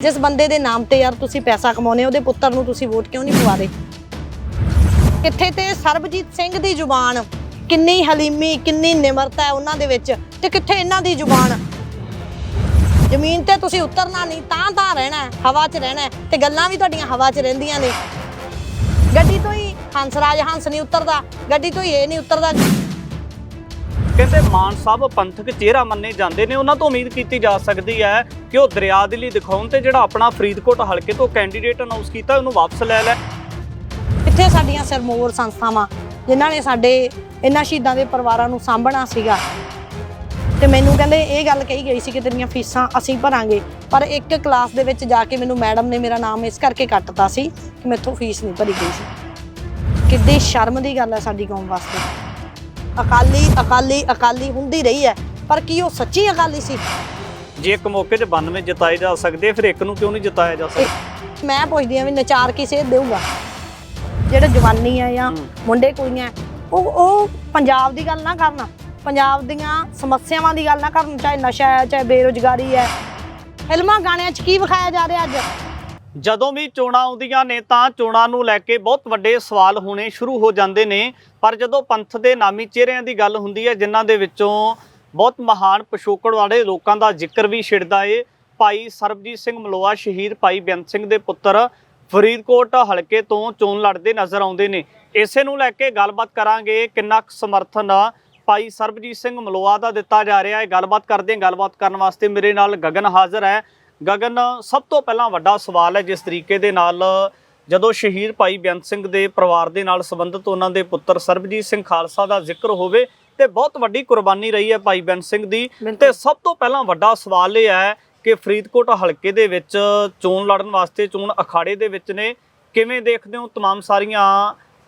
ਜਿਸ ਬੰਦੇ ਦੇ ਨਾਮ ਤੇ ਯਾਰ ਤੁਸੀਂ ਪੈਸਾ ਕਮਾਉਨੇ ਉਹਦੇ ਪੁੱਤਰ ਨੂੰ ਤੁਸੀਂ ਵੋਟ ਕਿਉਂ ਨਹੀਂ ਪਵਾਦੇ ਕਿੱਥੇ ਤੇ ਸਰਬਜੀਤ ਸਿੰਘ ਦੀ ਜ਼ੁਬਾਨ ਕਿੰਨੀ ਹਲੀਮੀ ਕਿੰਨੀ ਨਿਮਰਤਾ ਹੈ ਉਹਨਾਂ ਦੇ ਵਿੱਚ ਤੇ ਕਿੱਥੇ ਇਹਨਾਂ ਦੀ ਜ਼ੁਬਾਨ? ਜ਼ਮੀਨ ਤੇ ਤੁਸੀਂ ਉਤਰਨਾ ਨਹੀਂ ਤਾਂ ਤਾਂ ਰਹਿਣਾ ਹੈ, ਹਵਾ 'ਚ ਰਹਿਣਾ ਹੈ ਤੇ ਗੱਲਾਂ ਵੀ ਤੁਹਾਡੀਆਂ ਹਵਾ 'ਚ ਰਹਿੰਦੀਆਂ ਨੇ। ਗੱਡੀ ਤੋਂ ਹੀ ਹੰਸਰਾਜ ਹੰਸ ਨਹੀਂ ਉਤਰਦਾ ਗੱਡੀ ਤੋਂ ਹੀ ਇਹ ਨਹੀਂ ਉਤਰਦਾ। ਕਹਿੰਦੇ ਮਾਨ ਸਾਹਿਬ ਪੰਥਕ ਚਿਹਰਾ ਮੰਨੇ ਜਾਂਦੇ ਨੇ। ਉਹਨਾਂ ਤੋਂ ਉਮੀਦ ਕੀਤੀ ਜਾ ਸਕਦੀ ਹੈ ਕਿ ਉਹ ਦਰਿਆ ਦੇ ਲਈ ਦਿਖਾਉਣ ਤੇ ਜਿਹੜਾ ਆਪਣਾ ਫਰੀਦਕੋਟ ਹਲਕੇ ਤੋਂ ਕੈਂਡੀਡੇਟ ਅਨਾਉਂਸ ਕੀਤਾ, ਉਹਨੂੰ ਵਾਪਸ ਲੈ ਲੈ। ਕਿੱਥੇ ਸਾਡੀਆਂ ਸਰਮੋਰ ਸੰਸਥਾਵਾਂ, ਜਿਨ੍ਹਾਂ ਨੇ ਸਾਡੇ ਇਹਨਾਂ ਸ਼ਹੀਦਾਂ ਦੇ ਪਰਿਵਾਰਾਂ ਨੂੰ ਸਾਂਭਣਾ ਸੀਗਾ। ਤੇ ਮੈਨੂੰ ਕਹਿੰਦੇ ਇਹ ਗੱਲ ਕਹੀ ਗਈ ਸੀ ਕਿ ਤੇਰੀਆਂ ਫੀਸਾਂ ਅਸੀਂ ਭਰਾਂਗੇ, ਪਰ ਇੱਕ ਕਲਾਸ ਦੇ ਵਿੱਚ ਜਾ ਕੇ ਮੈਨੂੰ ਮੈਡਮ ਨੇ ਮੇਰਾ ਨਾਮ ਇਸ ਕਰਕੇ ਕੱਟਤਾ ਸੀ ਕਿ ਮੈਥੋਂ ਫੀਸ ਨਹੀਂ ਭਰੀ ਗਈ ਸੀ। ਕਿੱਡੀ ਸ਼ਰਮ ਦੀ ਗੱਲ ਹੈ ਸਾਡੀ ਕੌਮ ਵਾਸਤੇ। ਅਕਾਲੀ ਅਕਾਲੀ ਅਕਾਲੀ ਹੁੰਦੀ ਰਹੀ ਹੈ। ਪਰ ਕੀ ਉਹ ਸੱਚੀ ਅਕਾਲੀ ਸੀ? ਜੇ ਇੱਕ ਮੌਕੇ 'ਚ 92 ਜਿਤਾਏ ਜਾ ਸਕਦੇ ਫਿਰ ਇੱਕ ਨੂੰ ਕਿਉਂ ਨਹੀਂ ਜਿਤਾਇਆ ਜਾ ਸਕਦਾ? ਮੈਂ ਪੁੱਛਦੀ ਆ ਵੀ ਨਚਾਰ ਕਿਸੇ ਦੇਊਗਾ? ਜਿਹੜੇ ਜਵਾਨੀ ਆ ਜਾਂ। ਮੁੰਡੇ ਕੁੜੀਆਂ ਉਹ ਉਹ ਪੰਜਾਬ ਦੀ ਗੱਲ ਨਾ ਕਰਨ। ਪੰਜਾਬ ਦੀਆਂ ਸਮੱਸਿਆਵਾਂ ਦੀ ਗੱਲ ਨਾ ਕਰਨ ਚਾਹੇ ਨਸ਼ਾ ਹੈ ਚਾਹੇ ਬੇਰੁਜ਼ਗਾਰੀ ਹੈ। ਫਿਲਮਾਂ ਗਾਣਿਆਂ 'ਚ ਕੀ ਵਿਖਾਇਆ ਜਾ ਰਿਹਾ ਅੱਜ? ਜਦੋਂ ਵੀ ਚੋਣਾਂ ਆਉਂਦੀਆਂ ਨੇ ਤਾਂ ਚੋਣਾਂ ਨੂੰ ਲੈ ਕੇ ਬਹੁਤ ਵੱਡੇ ਸਵਾਲ ਹੋਣੇ ਸ਼ੁਰੂ ਹੋ ਜਾਂਦੇ ਨੇ। ਪਰ ਜਦੋਂ ਪੰਥ ਦੇ ਨਾਮੀ ਚਿਹਰਿਆਂ ਦੀ ਗੱਲ ਹੁੰਦੀ ਹੈ, ਜਿਨ੍ਹਾਂ ਦੇ ਵਿੱਚੋਂ ਬਹੁਤ ਮਹਾਨ ਪਿਛੋਕੜ ਵਾਲੇ ਲੋਕਾਂ ਦਾ ਜ਼ਿਕਰ ਵੀ ਛਿੜਦਾ ਏ। ਭਾਈ ਸਰਬਜੀਤ ਸਿੰਘ ਮਲੋਆ, ਸ਼ਹੀਦ ਭਾਈ ਬੇਅੰਤ ਸਿੰਘ ਦੇ ਪੁੱਤਰ ਫਰੀਦਕੋਟ ਹਲਕੇ ਤੋਂ ਚੋਣ ਲੜਦੇ ਨਜ਼ਰ ਆਉਂਦੇ ਨੇ। ਇਸੇ ਨੂੰ ਲੈ ਕੇ ਗੱਲਬਾਤ ਕਰਾਂਗੇ ਕਿੰਨਾ ਕੁ ਸਮਰਥਨ ਭਾਈ ਸਰਬਜੀਤ ਸਿੰਘ ਮਲੋਆ ਦਾ ਦਿੱਤਾ ਜਾ ਰਿਹਾ ਹੈ। ਗੱਲਬਾਤ ਕਰਦੇ ਹਾਂ। ਗੱਲਬਾਤ ਕਰਨ ਵਾਸਤੇ ਮੇਰੇ ਨਾਲ ਗਗਨ ਹਾਜ਼ਰ ਹੈ। ਗਗਨ ਸਭ ਤੋਂ ਪਹਿਲਾਂ ਵੱਡਾ ਸਵਾਲ ਹੈ ਜਿਸ ਤਰੀਕੇ ਦੇ ਨਾਲ ਜਦੋਂ ਸ਼ਹੀਦ ਭਾਈ ਬੇਅੰਤ ਸਿੰਘ ਦੇ ਪਰਿਵਾਰ ਦੇ ਨਾਲ ਸੰਬੰਧਿਤ ਉਹਨਾਂ ਦੇ ਪੁੱਤਰ ਸਰਬਜੀਤ ਸਿੰਘ ਖਾਲਸਾ ਦਾ ਜ਼ਿਕਰ ਹੋਵੇ ਤੇ ਬਹੁਤ ਵੱਡੀ ਕੁਰਬਾਨੀ ਰਹੀ ਹੈ ਭਾਈ ਬੇਅੰਤ ਸਿੰਘ ਦੀ ਬਿਲਕੁਲ। ਤੇ ਸਭ ਤੋਂ ਪਹਿਲਾਂ ਵੱਡਾ ਸਵਾਲ ਇਹ ਹੈ ਕਿ ਫਰੀਦਕੋਟ ਹਲਕੇ ਦੇ ਵਿੱਚ ਚੋਣ ਲੜਨ ਵਾਸਤੇ ਚੋਣ ਅਖਾੜੇ ਦੇ ਵਿੱਚ ਨੇ ਕਿਵੇਂ ਦੇਖਦੇ ਹੋ तमाम ਸਾਰੀਆਂ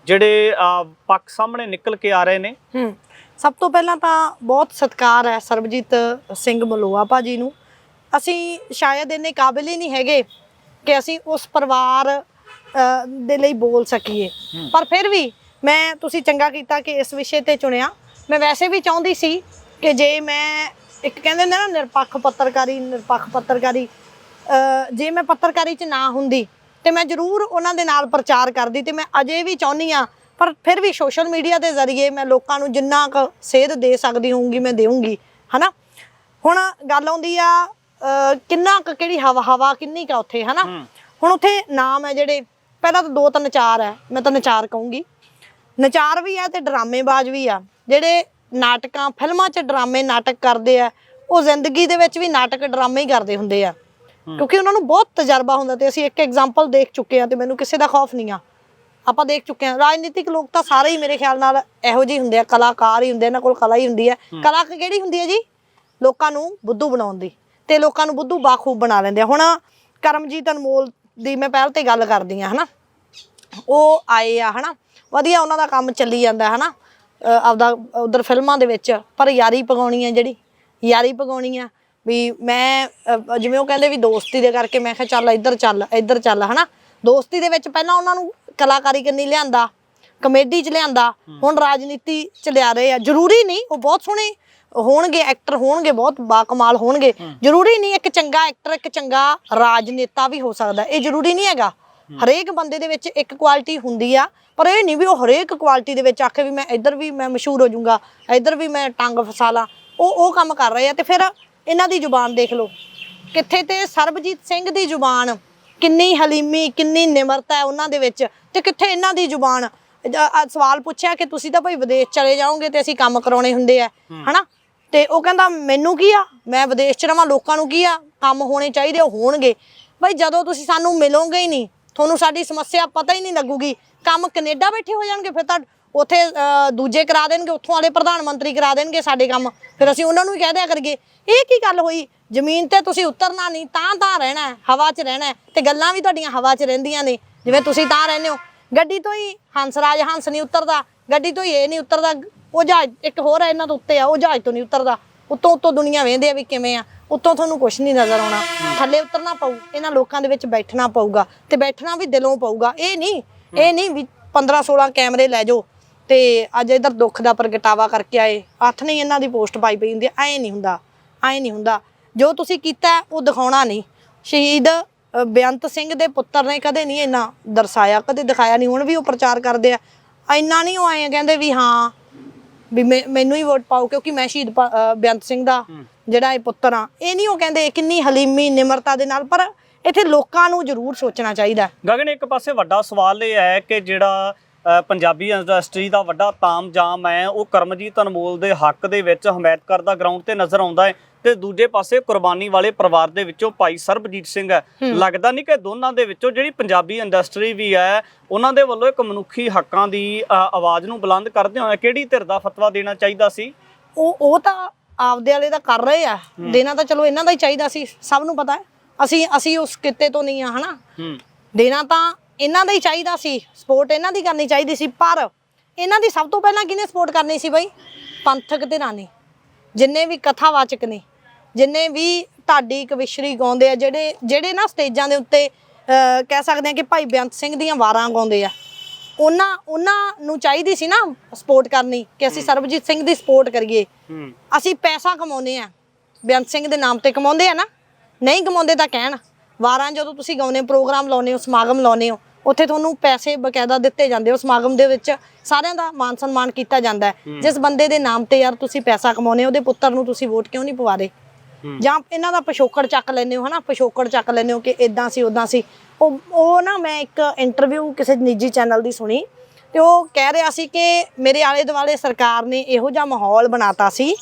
ਜਿਹੜੇ ਅਹ, ਪੱਖ ਸਾਹਮਣੇ ਨਿਕਲ ਕੇ ਆ ਰਹੇ ਨੇ ਹੂੰ ਸਭ ਤੋਂ ਪਹਿਲਾਂ ਤਾਂ ਬਹੁਤ ਸਤਿਕਾਰ ਹੈ ਸਰਬਜੀਤ ਸਿੰਘ ਮਲੋਆ ਭਾਜੀ ਨੂੰ ਅਸੀਂ ਸ਼ਾਇਦ ਇੰਨੇ ਕਾਬਿਲ ਹੀ ਨਹੀਂ ਹੈਗੇ ਕਿ ਅਸੀਂ ਉਸ ਪਰਿਵਾਰ ਅ, ਦੇ ਲਈ ਬੋਲ ਸਕੀਏ। ਪਰ ਫਿਰ ਵੀ ਮੈਂ ਤੁਸੀਂ ਚੰਗਾ ਕੀਤਾ ਕਿ ਇਸ ਵਿਸ਼ੇ ਤੇ ਚੁਣਿਆ। ਮੈਂ ਵੈਸੇ ਵੀ ਚਾਹੁੰਦੀ ਸੀ ਕਿ ਜੇ ਮੈਂ ਇੱਕ ਕਹਿੰਦੇ ਨੇ ਨਾ ਨਿਰਪੱਖ ਪੱਤਰਕਾਰੀ ਨਿਰਪੱਖ ਪੱਤਰਕਾਰੀ ਅ, ਜੇ ਮੈਂ ਪੱਤਰਕਾਰੀ 'ਚ ਨਾ ਹੁੰਦੀ ਤੇ ਮੈਂ ਜ਼ਰੂਰ ਉਹਨਾਂ ਦੇ ਨਾਲ ਪ੍ਰਚਾਰ ਕਰਦੀ ਤੇ ਮੈਂ ਅਜੇ ਵੀ ਚਾਹੁੰਦੀ ਆ ਪਰ ਫਿਰ ਵੀ ਸੋਸ਼ਲ ਮੀਡੀਆ ਦੇ ਜ਼ਰੀਏ ਮੈਂ ਲੋਕਾਂ ਨੂੰ ਜਿੰਨਾ ਕੁ ਸੇਧ ਦੇ ਸਕਦੀ ਹੋਊਂਗੀ ਮੈਂ ਦੇਵਾਂਗੀ ਹਨਾ? ਹੁਣ ਗੱਲ ਆਉਂਦੀ ਆ ਕਿੰਨਾ ਕੁ ਕਿਹੜੀ ਹਵਾ ਹਵਾ ਕਿੰਨੀ ਕਾ ਉੱਥੇ ਹਨਾ। ਹੁਣ ਉੱਥੇ ਨਾਮ ਹੈ ਜਿਹੜੇ ਪਹਿਲਾਂ ਤਾਂ ਦੋ ਤਿੰਨ ਚਾਰ ਹੈ ਮੈਂ ਤਾਂ ਨਚਾਰ ਕਹੂੰਗੀ। ਨਚਾਰ ਵੀ ਆ ਤੇ ਡਰਾਮੇਬਾਜ਼ ਵੀ ਆ ਜਿਹੜੇ ਨਾਟਕਾਂ ਫਿਲਮਾਂ 'ਚ ਡਰਾਮੇ ਨਾਟਕ ਕਰਦੇ ਆ ਉਹ ਜ਼ਿੰਦਗੀ ਦੇ ਵਿੱਚ ਵੀ ਨਾਟਕ ਡਰਾਮੇ ਹੀ ਕਰਦੇ ਹੁੰਦੇ ਆ। ਕਿਉਂਕਿ ਉਹਨਾਂ ਨੂੰ ਬਹੁਤ ਤਜਰਬਾ ਹੁੰਦਾ ਤੇ ਅਸੀਂ ਇੱਕ ਐਗਜ਼ਾਮਪਲ ਦੇਖ ਚੁੱਕੇ ਆ ਤੇ ਮੈਨੂੰ ਕਿਸੇ ਦਾ ਖੌਫ ਨਹੀਂ ਆ। ਆਪਾਂ ਦੇਖ ਚੁੱਕੇ ਆ ਰਾਜਨੀਤਿਕ ਲੋਕ ਤਾਂ ਸਾਰੇ ਹੀ ਮੇਰੇ ਖਿਆਲ ਨਾਲ ਇਹੋ ਜਿਹੇ ਹੁੰਦੇ ਆ ਕਲਾਕਾਰ ਹੀ ਹੁੰਦੇ ਇਹਨਾਂ ਕੋਲ ਕਲਾ ਹੀ ਹੁੰਦੀ ਹੈ। ਕਲਾ ਕਿਹੜੀ ਹੁੰਦੀ ਹੈ ਜੀ? ਲੋਕਾਂ ਨੂੰ ਬੁੱਧੂ ਬਣਾਉਣ ਦੀ। ਤੇ ਲੋਕਾਂ ਨੂੰ ਬੁੱਧੂ ਬਾਖੂਬ ਬਣਾ ਲੈਂਦੇ ਆ। ਹੁਣ ਕਰਮਜੀਤ ਅਨਮੋਲ ਦੀ ਮੈਂ ਪਹਿਲ ਤੇ ਗੱਲ ਕਰਦੀ ਆ ਹਨਾ? ਉਹ ਆਏ ਆ ਹਨਾ? ਵਧੀਆ ਉਹਨਾਂ ਦਾ ਕੰਮ ਚੱਲੀ ਜਾਂਦਾ ਹਨਾ? ਆਪਦਾ ਉਧਰ ਫਿਲਮਾਂ ਦੇ ਵਿੱਚ ਪਰ ਯਾਰੀ ਪਗਾਉਣੀ ਆ ਜਿਹੜੀ ਯਾਰੀ ਪਗਾਉਣੀ ਆ ਵੀ ਮੈਂ ਜਿਵੇਂ ਉਹ ਕਹਿੰਦੇ ਵੀ ਦੋਸਤੀ ਦੇ ਕਰਕੇ ਮੈਂ ਕਿਹਾ ਚੱਲ ਇੱਧਰ ਚੱਲ ਇੱਧਰ ਚੱਲ ਹਨਾ? ਦੋਸਤੀ ਦੇ ਵਿੱਚ ਪਹਿਲਾਂ ਉਹਨਾਂ ਨੂੰ ਕਲਾਕਾਰੀ ਕਰਨੀ ਲਿਆਂਦਾ ਕਮੇਡੀ ਚ ਲਿਆਂਦਾ ਹੁਣ ਰਾਜਨੀਤੀ ਚ ਲਿਆ ਰਹੇ ਆ। ਜ਼ਰੂਰੀ ਨਹੀਂ ਉਹ ਬਹੁਤ ਸੋਹਣੇ ਹੋਣਗੇ ਐਕਟਰ ਹੋਣਗੇ ਬਹੁਤ ਬਾਕਮਾਲ ਹੋਣਗੇ। ਜ਼ਰੂਰੀ ਨਹੀਂ ਇੱਕ ਚੰਗਾ ਐਕਟਰ ਇੱਕ ਚੰਗਾ ਰਾਜਨੇਤਾ ਵੀ ਹੋ ਸਕਦਾ। ਇਹ ਜ਼ਰੂਰੀ ਨਹੀਂ ਹੈਗਾ। ਹਰੇਕ ਬੰਦੇ ਦੇ ਵਿੱਚ ਇੱਕ ਕੁਆਲਿਟੀ ਹੁੰਦੀ ਆ ਪਰ ਇਹ ਨਹੀਂ ਵੀ ਉਹ ਹਰੇਕ ਕੁਆਲਿਟੀ ਦੇ ਵਿੱਚ ਆਖੇ ਵੀ ਮੈਂ ਇੱਧਰ ਵੀ ਮੈਂ ਮਸ਼ਹੂਰ ਹੋ ਜਾਊਂਗਾ ਇੱਧਰ ਵੀ ਮੈਂ ਟੰਗ ਫਸਾ ਲਾਂ। ਉਹ ਉਹ ਕੰਮ ਕਰ ਰਹੇ ਆ ਤੇ ਫਿਰ ਇਹਨਾਂ ਦੀ ਜ਼ੁਬਾਨ ਦੇਖ ਲਓ। ਕਿੱਥੇ ਤੇ ਸਰਬਜੀਤ ਸਿੰਘ ਦੀ ਜ਼ੁਬਾਨ ਕਿੰਨੀ ਹਲੀਮੀ ਕਿੰਨੀ ਨਿਮਰਤਾ ਹੈ ਉਹਨਾਂ ਦੇ ਵਿੱਚ ਤੇ ਕਿੱਥੇ ਇਹਨਾਂ ਦੀ ਜ਼ੁਬਾਨ? ਸਵਾਲ ਪੁੱਛਿਆ ਕਿ ਤੁਸੀਂ ਤਾਂ ਭਾਈ ਵਿਦੇਸ਼ ਚਲੇ ਜਾਓਗੇ ਤੇ ਅਸੀਂ ਕੰਮ ਕਰਾਉਣੇ ਹੁੰਦੇ ਆ ਹਨਾ? ਤੇ ਉਹ ਕਹਿੰਦਾ, ਮੈਨੂੰ ਕੀ ਆ? ਮੈਂ ਵਿਦੇਸ਼ ਚ ਰਵਾਂ, ਲੋਕਾਂ ਨੂੰ ਕੀ ਆ? ਕੰਮ ਹੋਣੇ ਚਾਹੀਦੇ, ਉਹ ਹੋਣਗੇ। ਬਈ ਜਦੋਂ ਤੁਸੀਂ ਸਾਨੂੰ ਮਿਲੋਗੇ ਹੀ ਨਹੀਂ, ਤੁਹਾਨੂੰ ਸਾਡੀ ਸਮੱਸਿਆ ਪਤਾ ਹੀ ਨਹੀਂ ਲੱਗੂਗੀ। ਕੰਮ ਕੈਨੇਡਾ ਬੈਠੇ ਹੋ ਜਾਣਗੇ, ਫਿਰ ਤਾਂ ਉੱਥੇ ਦੂਜੇ ਕਰਾ ਦੇਣਗੇ, ਉੱਥੋਂ ਵਾਲੇ ਪ੍ਰਧਾਨ ਮੰਤਰੀ ਕਰਾ ਦੇਣਗੇ ਸਾਡੇ ਕੰਮ। ਫਿਰ ਅਸੀਂ ਉਹਨਾਂ ਨੂੰ ਹੀ ਕਹਿ ਦਿਆ ਕਰੀਏ। ਇਹ ਕੀ ਗੱਲ ਹੋਈ? ਜ਼ਮੀਨ ਤੇ ਤੁਸੀਂ ਉਤਰਨਾ ਨਹੀਂ, ਤਾਂ ਤਾਂ ਰਹਿਣਾ ਹਵਾ 'ਚ ਰਹਿਣਾ ਹੈ, ਤੇ ਗੱਲਾਂ ਵੀ ਤੁਹਾਡੀਆਂ ਹਵਾ 'ਚ ਰਹਿੰਦੀਆਂ ਨੇ। ਜਿਵੇਂ ਤੁਸੀਂ ਤਾਂ ਰਹਿੰਦੇ ਹੋ। ਗੱਡੀ ਤੋਂ ਹੀ ਹੰਸਰਾਜ ਹੰਸ ਨਹੀਂ ਉਤਰਦਾ, ਗੱਡੀ ਤੋਂ ਹੀ ਇਹ ਨਹੀਂ ਉਤਰਦਾ ਉਹ ਜਹਾਜ਼, ਇੱਕ ਹੋਰ ਹੈ ਇਹਨਾਂ ਤੋਂ ਉੱਤੇ ਆ, ਉਹ ਜਹਾਜ਼ ਤੋਂ ਨਹੀਂ ਉਤਰਦਾ। ਉੱਤੋਂ ਉੱਤੋਂ ਦੁਨੀਆ ਵੇਂਦੇ ਆ ਵੀ ਕਿਵੇਂ ਆ। ਉੱਤੋਂ ਤੁਹਾਨੂੰ ਕੁਝ ਨਹੀਂ ਨਜ਼ਰ ਆਉਣਾ। ਥੱਲੇ ਉਤਰਨਾ ਪਊ, ਇਹਨਾਂ ਲੋਕਾਂ ਦੇ ਵਿੱਚ ਬੈਠਣਾ ਪਊਗਾ ਤੇ ਬੈਠਣਾ ਵੀ ਦਿਲੋਂ ਪਊਗਾ। ਇਹ ਨਹੀਂ ਇਹ ਨਹੀਂ ਵੀ 15 16 ਕੈਮਰੇ ਲੈ ਜਾਓ ਤੇ ਅੱਜ ਇਧਰ ਦੁੱਖ ਦਾ ਪ੍ਰਗਟਾਵਾ ਕਰਕੇ ਆਏ। ਹੱਥ ਨਹੀਂ ਇਹਨਾਂ ਦੀ ਪੋਸਟ ਪਾਈ ਪਈ ਹੁੰਦੀ, ਐ ਨਹੀਂ ਹੁੰਦਾ, ਐ ਨਹੀਂ ਹੁੰਦਾ। ਜੋ ਤੁਸੀਂ ਕੀਤਾ, ਉਹ ਦਿਖਾਉਣਾ ਨਹੀਂ। ਸ਼ਹੀਦ ਬੇਅੰਤ ਸਿੰਘ ਦੇ ਪੁੱਤਰ ਨੇ ਕਦੇ ਨਹੀਂ ਇੰਨਾ ਦਰਸਾਇਆ, ਕਦੇ ਦਿਖਾਇਆ ਨਹੀਂ। ਹੁਣ ਵੀ ਉਹ ਪ੍ਰਚਾਰ ਕਰਦੇ ਆ। ਇੰਨਾ ਨਹੀਂ ਉਹ ਆਏ ਕਹਿੰਦੇ ਵੀ ਹਾਂ ਵੀ ਮੈਂ- ਮੈਨੂੰ ਹੀ ਵੋਟ ਪਾਓ ਕਿਉਂਕਿ ਮੈਂ ਸ਼ਹੀਦ ਭਾ- ਅ, ਬੇਅੰਤ ਸਿੰਘ ਦਾ ਜਿਹੜਾ ਇਹ ਪੁੱਤਰ ਆ ਇਹ ਨਹੀਂ ਉਹ ਕਹਿੰਦੇ ਕਿੰਨੀ ਹਲੀਮੀ ਨਿਮਰਤਾ ਦੇ ਨਾਲ ਪਰ ਇੱਥੇ ਲੋਕਾਂ ਨੂੰ ਜ਼ਰੂਰ ਸੋਚਣਾ ਚਾਹੀਦਾ ਗਗਨ ਇੱਕ ਪਾਸੇ ਵੱਡਾ ਸਵਾਲ ਇਹ ਹੈ ਕਿ ਜਿਹੜਾ ਅ, ਪੰਜਾਬੀ ਇੰਡਸਟਰੀ ਦਾ ਵੱਡਾ ਤਾਮਜਾਮ ਹੈ ਉਹ ਕਰਮਜੀਤ ਅਨਮੋਲ ਦੇ ਹੱਕ ਦੇ ਵਿੱਚ ਹਮਾਇਤ ਕਰਦਾ ਗਰਾਊਂਡ ਤੇ ਨਜ਼ਰ ਆਉਂਦਾ ਹੈ। ਤੇ ਦੂਜੇ ਪਾਸੇ ਕੁਰਬਾਨੀ ਵਾਲੇ ਪਰਿਵਾਰ ਦੇ ਵਿੱਚੋਂ ਭਾਈ ਸਰਬਜੀਤ ਸਿੰਘ ਹੈ। ਲੱਗਦਾ ਨਹੀਂ ਕਿ ਦੋਨਾਂ ਦੇ ਵਿੱਚੋਂ ਜਿਹੜੀ ਪੰਜਾਬੀ ਇੰਡਸਟਰੀ ਵੀ ਹੈ ਉਹਨਾਂ ਦੇ ਵੱਲੋਂ ਇੱਕ ਮਨੁੱਖੀ ਹੱਕਾਂ ਦੀ ਆਵਾਜ਼ ਨੂੰ ਬੁਲੰਦ ਕਰਦੇ ਹੋਏ ਕਿਹੜੀ ਧਿਰ ਦਾ ਫਤਵਾ ਦੇਣਾ ਚਾਹੀਦਾ ਸੀ? ਉਹ ਉਹ ਤਾਂ ਆਪਦੇ ਵਾਲੇ ਦਾ ਕਰ ਰਹੇ ਆ। ਦੇਣਾ ਤਾਂ ਚਲੋ ਇਹਨਾਂ ਦਾ ਹੀ ਚਾਹੀਦਾ ਸੀ ਸਭ ਨੂੰ ਪਤਾ ਹੈ। ਅਸੀਂ ਅਸੀਂ ਉਸ ਕਿੱਤੇ ਤੋਂ ਨਹੀਂ ਆ ਹਨਾ? ਦੇਣਾ ਤਾਂ ਇਹਨਾਂ ਦਾ ਹੀ ਚਾਹੀਦਾ ਸੀ ਸਪੋਰਟ ਇਹਨਾਂ ਦੀ ਕਰਨੀ ਚਾਹੀਦੀ ਸੀ ਪਰ ਇਹਨਾਂ ਦੀ ਸਭ ਤੋਂ ਪਹਿਲਾਂ ਕਿਹਨੇ ਸਪੋਰਟ ਕਰਨੀ ਸੀ ਬਈ? ਪੰਥਕ ਧਿਰਾਂ ਨੇ ਜਿੰਨੇ ਵੀ ਕਥਾਵਾਚਕ ਨੇ। ਜਿੰਨੇ ਵੀ ਢਾਡੀ ਕਵਿਸ਼ਰੀ ਗਾਉਂਦੇ ਆ ਜਿਹੜੇ ਜਿਹੜੇ ਨਾ ਸਟੇਜਾਂ ਦੇ ਉੱਤੇ ਕਹਿ ਸਕਦੇ ਆ ਕਿ ਭਾਈ ਬੇਅੰਤ ਸਿੰਘ ਦੀਆਂ ਵਾਰਾਂ ਗਾਉਂਦੇ ਆ ਉਹਨਾਂ ਉਹਨਾਂ ਨੂੰ ਚਾਹੀਦੀ ਸੀ ਨਾ ਸਪੋਰਟ ਕਰਨੀ ਕਿ ਅਸੀਂ ਸਰਬਜੀਤ ਸਿੰਘ ਦੀ ਸਪੋਰਟ ਕਰੀਏ। ਅਸੀਂ ਪੈਸਾ ਕਮਾਉਂਦੇ ਆ ਬੇਅੰਤ ਸਿੰਘ ਦੇ ਨਾਮ ਤੇ ਕਮਾਉਂਦੇ ਆ ਨਾ ਨਹੀਂ ਕਮਾਉਂਦੇ ਤਾਂ ਕਹਿਣ ਵਾਰਾਂ ਜਦੋਂ ਤੁਸੀਂ ਗਾਉਂਦੇ ਹੋ ਪ੍ਰੋਗਰਾਮ ਲਾਉਂਦੇ ਹੋ ਸਮਾਗਮ ਲਾਉਂਦੇ ਹੋ ਉੱਥੇ ਤੁਹਾਨੂੰ ਪੈਸੇ ਬਕਾਇਦਾ ਦਿੱਤੇ ਜਾਂਦੇ ਹੋ ਸਮਾਗਮ ਦੇ ਵਿੱਚ ਸਾਰਿਆਂ ਦਾ ਮਾਨ ਸਨਮਾਨ ਕੀਤਾ ਜਾਂਦਾ ਜਿਸ ਬੰਦੇ ਦੇ ਨਾਮ ਤੇ ਯਾਰ ਤੁਸੀਂ ਪੈਸਾ ਕਮਾਉਂਦੇ ਹੋ ਉਹਦੇ ਪੁੱਤਰ ਨੂੰ ਤੁਸੀਂ ਵੋਟ ਕਿਉਂ ਨਹੀਂ ਪਵਾ ਰਹੇ? ਜਾਂ ਇਹਨਾਂ ਦਾ ਪਿਛੋਕੜ ਚੱਕ ਲੈਂਦੇ ਹੋ, ਹਨਾ? ਪਿਛੋਕੜ ਚੱਕ ਲੈਂਦੇ ਹੋ ਕਿ ਇਦਾਂ ਸੀ ਉਦਾਂ ਸੀ। ਉਹ ਉਹ ਨਾ ਮੈਂ ਇੱਕ ਇੰਟਰਵਿਊ ਕਿਸੇ ਨਿੱਜੀ ਚੈਨਲ ਦੀ ਸੁਣੀ ਤੇ ਉਹ ਕਹਿ ਰਿਹਾ ਸੀ ਕਿ ਮੇਰੇ ਆਲੇ ਦੁਆਲੇ ਸਰਕਾਰ ਨੇ ਇਹੋ ਜਿਹਾ ਮਾਹੌਲ ਬਣਾਤਾ ਸੀ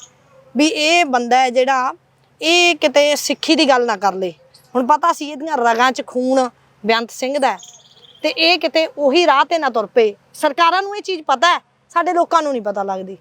ਵੀ ਇਹ ਬੰਦਾ ਹੈ ਜਿਹੜਾ ਇਹ ਕਿਤੇ ਸਿੱਖੀ ਦੀ ਗੱਲ ਨਾ ਕਰ ਲੇ। ਹੁਣ ਪਤਾ ਸੀ ਇਹਦੀਆਂ ਰਗਾਂ 'ਚ ਖੂਨ ਬੇਅੰਤ ਸਿੰਘ ਦਾ ਤੇ ਇਹ ਕਿਤੇ ਉਹੀ ਰਾਹ ਤੇ ਨਾ ਤੁਰ ਪਏ। ਸਰਕਾਰਾਂ ਨੂੰ ਇਹ ਚੀਜ਼ ਪਤਾ ਹੈ, ਸਾਡੇ ਲੋਕਾਂ ਨੂੰ ਨਹੀਂ ਪਤਾ ਲੱਗਦੀ।